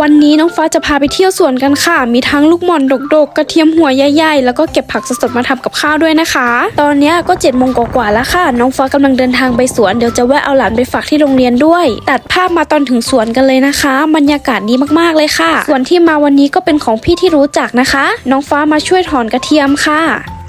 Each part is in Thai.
วันนี้น้องฟ้าจะพาไปเที่ยวสวนกันค่ะ มีทั้งลูกหม่อนดกๆ กระเทียมหัวใหญ่ๆ แล้วก็เก็บผักสดๆมาทำกับข้าวด้วยนะคะ ตอนนี้ก็7จ็ดโมงกว่าๆแล้วค่ะ น้องฟ้ากำลังเดินทางไปสวน เดี๋ยวจะแวะเอาหลานไปฝากที่โรงเรียนด้วย ตัดภาพมาตอนถึงสวนกันเลยนะคะ บรรยากาศดีมากๆเลยค่ะ ส่วนที่มาวันนี้ก็เป็นของพี่ที่รู้จักนะคะ น้องฟ้ามาช่วยถอนกระเทียมค่ะ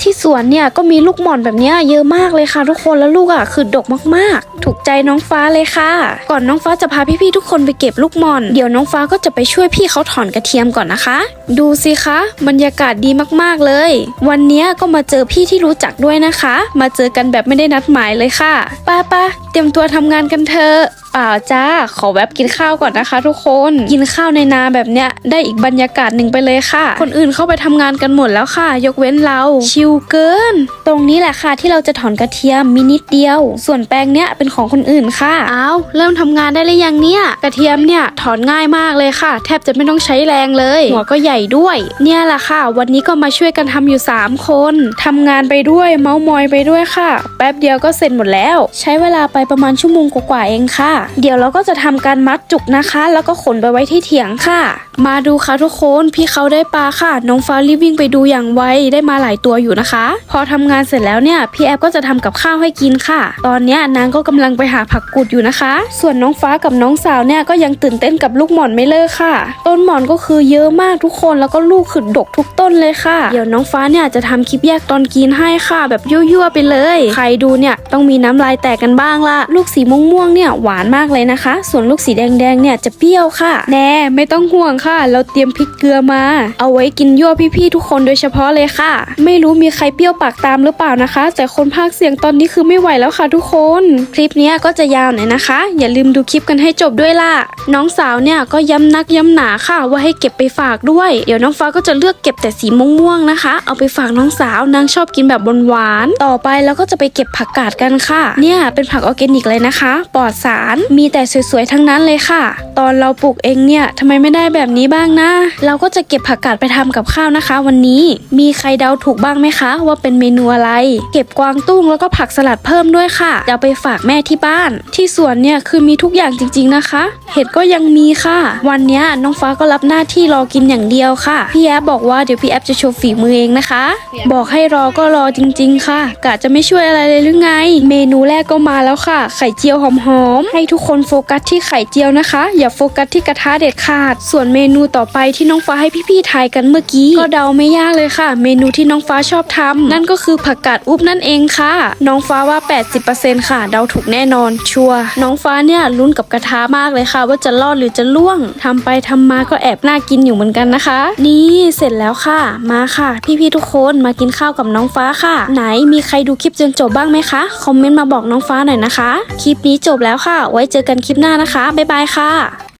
ที่สวนเนี่ยก็มีลูกหม่อนแบบนี้เยอะมากเลยค่ะ ทุกคนแล้วลูกอะคือดกมากๆ ถูกใจน้องฟ้าเลยค่ะ ก่อนน้องฟ้าจะพาพี่ๆทุกคนไปเก็บลูกหม่อน เดี๋ยวน้องฟ้าก็จะไปช่วยพี่เขาถอนกระเทียมก่อนนะคะ ดูสิคะบรรยากาศดีมากๆเลย วันนี้ก็มาเจอพี่ที่รู้จักด้วยนะคะ มาเจอกันแบบไม่ได้นัดหมายเลยค่ะป้าป้าเตรียมตัวทำงานกันเถอะ เปล่าจ้า ขอแวบกินข้าวก่อนนะคะ ทุกคน กินข้าวในนาแบบเนี้ยได้อีกบรรยากาศหนึ่งไปเลยค่ะ คนอื่นเข้าไปทำงานกันหมดแล้วค่ะ ยกเว้นเรา ชิลเกิน ตรงนี้แหละค่ะที่เราจะถอนกระเทียมมีนิดเดียว ส่วนแปลงเนี้ยเป็นของคนอื่นค่ะ อ้าวเริ่มทำงานได้เลยยังเนี่ย กระเทียมเนี่ยถอนง่ายมากเลยค่ะ แทบจะไม่ต้องใช้แรงเลย หัวก็ใหญ่ด้วย เนี่ยแหละค่ะ วันนี้ก็มาช่วยกันทำอยู่ 3 คนทำงานไปด้วยเมาส์มอยไปด้วยค่ะ แป๊บเดียวก็เสร็จหมดแล้ว ใช้เวลาไปประมาณชั่วโมงกว่าๆเองค่ะเดี๋ยวเราก็จะทำการมัดจุกนะคะ แล้วก็ขนไปไว้ที่เถียงค่ะ มาดูค่ะทุกคนพี่เขาได้ปลาค่ะ น้องฟ้ารีบวิ่งไปดูอย่างไวได้มาหลายตัวอยู่นะคะ พอทำงานเสร็จแล้วเนี่ยพี่แอฟก็จะทำกับข้าวให้กินค่ะ ตอนนี้นางก็กำลังไปหาผักกุดอยู่นะคะ ส่วนน้องฟ้ากับน้องสาวเนี่ยก็ยังตื่นเต้นกับลูกหมอนไม่เลิกค่ะ ต้นหมอนก็คือเยอะมากทุกคนแล้วก็ลูกคือดกทุกต้นเลยค่ะ เดี๋ยวน้องฟ้าเนี่ยจะทำคลิปแยกตอนกินให้ค่ะ แบบยั่วๆไปเลย ใครดูเนี่ยต้องมีน้ำลายแตกกันบ้างละลูกสีม่วงๆเนี่ยหวานมากเลยนะคะ ส่วนลูกสีแดงๆเนี่ยจะเปรี้ยวค่ะ แน่ไม่ต้องห่วงค่ะ เราเตรียมพริกเกลือมา เอาไว้กินยั่วพี่ๆทุกคนโดยเฉพาะเลยค่ะ ไม่รู้มีใครเปรี้ยวปากตามหรือเปล่านะคะ แต่คนภาคเสียงตอนนี้คือไม่ไหวแล้วค่ะทุกคน คลิปนี้ก็จะยาวหน่อยนะคะ อย่าลืมดูคลิปกันให้จบด้วยล่ะ น้องสาวเนี่ยก็ย้ำนักย้ำหนาค่ะ ว่าให้เก็บไปฝากด้วย เดี๋ยวน้องฟ้าก็จะเลือกเก็บแต่สีม่วงๆนะคะ เอาไปฝากน้องสาวนางชอบกินแบบหวานๆต่อไปเราก็จะไปเก็บผักกาดกันค่ะ เนี่ยเป็นผักออร์แกนิกเลยนะคะ ปลอดสารมีแต่สวยๆทั้งนั้นเลยค่ะ ตอนเราปลูกเองเนี่ยทำไมไม่ได้แบบนี้บ้างนะ เราก็จะเก็บผักกาดไปทำกับข้าวนะคะ วันนี้มีใครเดาถูกบ้างไหมคะ ว่าเป็นเมนูอะไร เก็บกวางตุ้งแล้วก็ผักสลัดเพิ่มด้วยค่ะเอาไปฝากแม่ที่บ้าน ที่สวนเนี่ยคือมีทุกอย่างจริงๆนะคะ เห็ดก็ยังมีค่ะ วันนี้น้องฟ้าก็รับหน้าที่รอกินอย่างเดียวค่ะพี่แอฟบอกว่าเดี๋ยวพี่แอฟจะโชว์ฝีมือเองนะคะ บอกให้รอก็รอจริง ๆ ค่ะกะจะไม่ช่วยอะไรเลยหรือไง เมนูแรกก็มาแล้วค่ะ ไข่เจียวหอมๆให้ทุกคนโฟกัสที่ไข่เจียวนะคะ อย่าโฟกัสที่กระทะเด็ดขาด ส่วนเมนูต่อไปที่น้องฟ้าให้พี่ๆทายกันเมื่อกี้ ก็เดาไม่ยากเลยค่ะ เมนูที่น้องฟ้าชอบทำนั่นก็คือผักกาดอุบนั่นเองค่ะ น้องฟ้าว่า 80%ค่ะ เดาถูกแน่นอน ชัวร์น้องฟ้าเนี่ยลุ้นกับกระทะมากเลยค่ะ ว่าจะรอดหรือจะล่วงทำไปทำมาก็แอบน่ากินอยู่เหมือนกันนะคะ นี่เสร็จแล้วค่ะ มาค่ะ พี่ๆทุกคนมากินข้าวกับน้องฟ้าค่ะ ไหนมีใครดูคลิปจนจบบ้างไหมคะคอมเมนต์มาบอกน้องฟ้าหน่อยนะคะคลิปนี้จบแล้วค่ะไว้เจอกันคลิปหน้านะคะ บ๊ายบายค่ะ